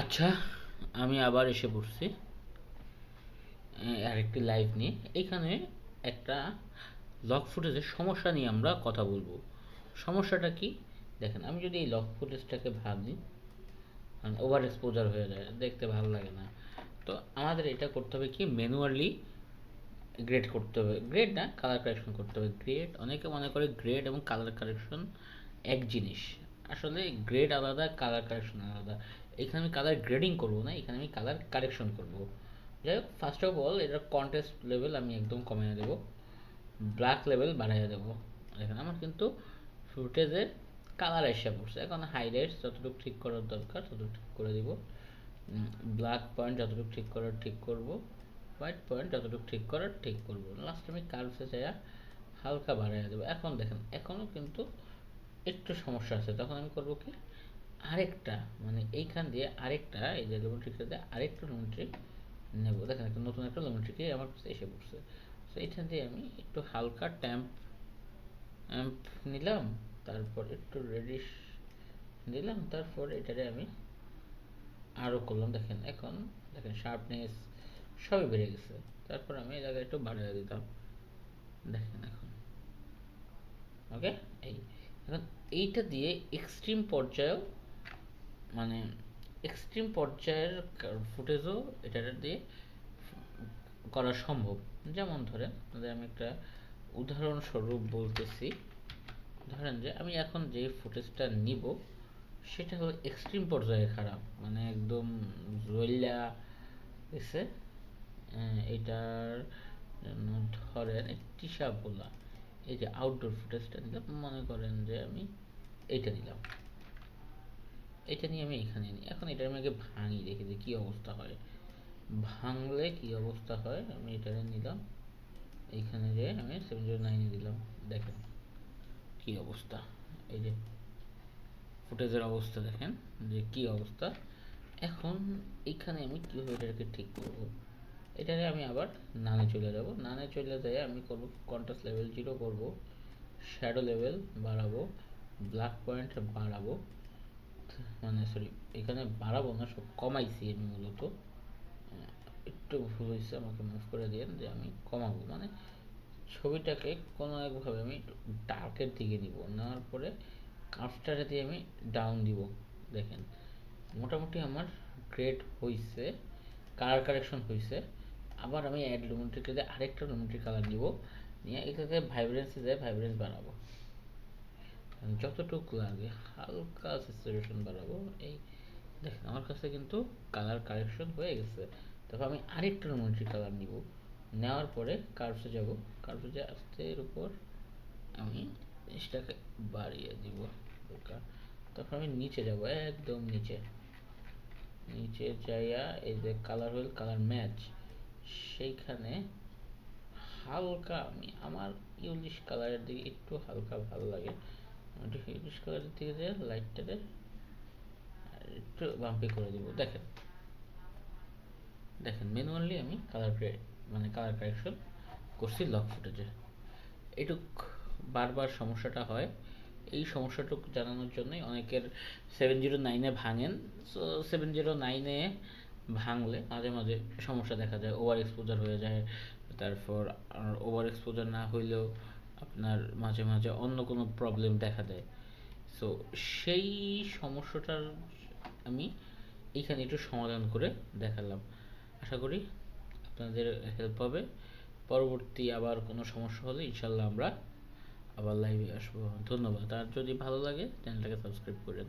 আচ্ছা আমি আবার এসে পড়ছি আরেকটি লাইভ নিয়ে। এখানে একটা লক ফুটেজের সমস্যা নিয়ে আমরা কথা বলব। সমস্যাটা কি? দেখেন, আমি যদি এই লক ফুটেজটাকে ভাবি ওভার এক্সপোজার হয়ে যায়, দেখতে ভালো লাগে না। তো আমাদের এটা করতে হবে কি? ম্যানুয়ালি গ্রেড করতে হবে। গ্রেড না কালার কারেকশন করতে হবে। গ্রেড অনেকে মনে করে গ্রেড এবং কালার কারেকশন এক জিনিস। আসলে গ্রেড আলাদা কালার কারেকশন আলাদা। এখানে আমি কালার গ্রেডিং করব না, এখানে আমি কালার কারেকশন করব। যাই হোক ফার্স্ট অফ অল এটার কন্টেস্ট লেভেল আমি একদম কমিয়ে দেবো ব্ল্যাক লেভেল বাড়াইয়া দেবো। এখানে আমার কিন্তু ফুটেজের কালার এসে পড়ছে। এখন হাইলাইটস যতটুকু ঠিক করার দরকার ততটুকু ঠিক করে দিব। ব্ল্যাক পয়েন্ট যতটুকু ঠিক করার ঠিক করব হোয়াইট পয়েন্ট যতটুকু ঠিক করার ঠিক করব। লাস্ট আমি কার্ভসে চাইয়া হালকা বাড়াইয়া দেবো। এখন দেখেন এখনও কিন্তু একটু সমস্যা আছে। তখন আমি করব কি? আরেকটা মানে এইখান দিয়ে আরেকটা, এই যে লেমন দিয়ে আরেকটা লেমন ট্রিক নেব। দেখেন একটা নতুন একটা লেমন ট্রিকে আমার কাছে এসে পড়ছে। তো এইখান দিয়ে আমি একটু হালকা ট্যাম্প অ্যাম্প নিলাম, তারপর একটু রেডিশ দিলাম তারপর এটারে আমি আরও করলাম। দেখেন এখন, দেখেন শার্পনেস সবই বেড়ে গেছে। তারপর আমি এই জায়গায় একটু বাড়িয়ে দিতাম। দেখেন এখন ওকে এই, এখন এইটা দিয়ে এক্সট্রিম পর্যায়েও মানে এক্সট্রিম পর্যায়ের ফুটেজও এটা দিয়ে করা সম্ভব। যেমন ধরেন আপনাদের আমি একটা উদাহরণস্বরূপ বলতেছি। ধরেন যে আমি এখন যে ফুটেজটা নিব, সেটা হলো এক্সট্রিম পর্যায়ে খারাপ। মানে একদম জল্লা গেছে এটার ধরেন টিসা বলা এই যে আউটডোর ফুটেজটা নিলাম। মনে করেন যে আমি এইটা নিলাম। এটা নিয়ে আমি এখানে নিই। এখন এটা আমি আগে ভাঙি, দেখি যে কী অবস্থা হয়। ভাঙলে কি অবস্থা হয়? আমি এটা নিলাম। এইখানে যে আমি সেভেন জিরো নাইনে দিলাম। দেখেন কি অবস্থা। এই যে ফুটেজের অবস্থা দেখেন, যে কি অবস্থা। এখন এখানে আমি কীভাবে এটাকে ঠিক করব? এটাকে আমি আবার নানে চলে যাব। নানে চলে যেয়ে আমি করব কন্ট্রাস্ট লেভেল জিরো করব শ্যাডো লেভেল বাড়াবো ব্ল্যাক পয়েন্ট বাড়াবো। মানে সরি এখানে বাড়াবো না, সব কমাইছি আমি মূলত একটু ভুল হয়েছে, আমাকে মুভ করে দিন যে আমি কমাবো। মানে ছবিটাকে কোনো একভাবে আমি ডার্কের দিকে নিব, নেওয়ার পরে কাফটারে দিয়ে আমি ডাউন দিব। দেখেন, মোটামুটি আমার গ্রেড হয়েছে কালার কারেকশন হয়েছে আবার আমি অ্যাড লুমেন্ট্রিকে দিয়ে আরেকটা লুমেন্ট্রি কালার নিব, নিয়ে এটাকে ভাইব্রেন্সি দিয়ে ভাইব্রেন্স বাড়াবো যতটুকু লাগে হালকা স্যাচুরেশন বাড়াবো। এই দেখেন, আমার কাছে কিন্তু কালার কারেকশন হয়ে গেছে। তারপর আমি আরেকটা রোমান্টিক কালার নিব। নেওয়ার পরে কার্ভসে যাব। কার্ভসে আস্তে এর উপর আমি জিনিসটাকে বাড়িয়ে দিব তারপর আমি নিচে যাব, একদম নিচে। নিচে যাইয়া এই যে কালার হইল কালার ম্যাচ সেইখানে হালকা আমি আমার ইউলিশ কালারের দিকে একটু হালকা ভালো লাগে। একটু ইউলিশ কালারের দিকে যে লাইটটাতে একটু বাম্পি করে দিব। দেখেন। দেখেন ম্যানুয়ালি আমি কালার মানে কালার কারেকশন করছি লক ফুটেজে এটুক বারবার সমস্যাটা হয়। এই সমস্যাটুক জানানোর জন্যই অনেকের সেভেন জিরো নাইনে ভাঙেন। সো সেভেন জিরো নাইনে ভাঙলে মাঝে মাঝে সমস্যা দেখা যায়। ওভার এক্সপোজার হয়ে যায়। তারপর ওভার এক্সপোজার না হইলেও আপনার মাঝে মাঝে অন্য কোনো প্রবলেম দেখা দেয়। সো সেই সমস্যাটার আমি এখানে একটু সমাধান করে দেখালাম। আশা করি আপনাদের হেল্প হবে। পরবর্তী আবার কোনো সমস্যা হলে ইনশাল্লাহ আমরা আবার লাইভে আসব। ধন্যবাদ। আর যদি ভালো লাগে চ্যানেলটাকে সাবস্ক্রাইব করেন